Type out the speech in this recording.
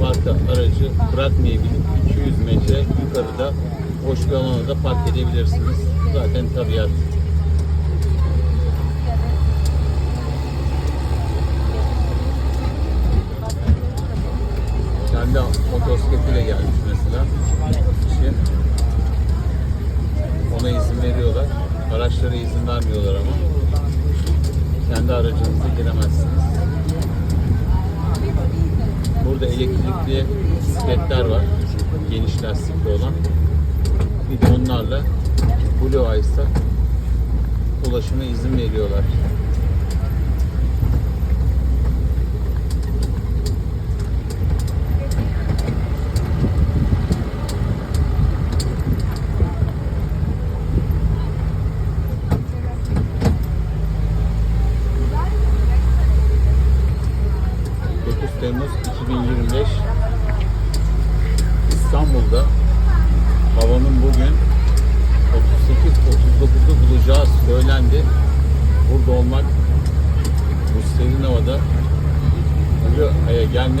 marka aracı bırakmayabilip 200 metre yukarıda boş bir alana da park edebilirsiniz. Zaten tabiat. Kendi motosikletiyle gelmiş mesela. Kişi. Ona izin veriyorlar. Araçlara izin vermiyorlar ama. Kendi aracınıza giremezsiniz. Elektrikli bisikletler var. Geniş lastikli olan. Bir de onlarla Blue Ice'a ulaşıma izin veriyorlar. ...9 Temmuz 2025 İstanbul'da havanın bugün 38-39'u bulacağı söylendi. Burada olmak bu serin havada gelmek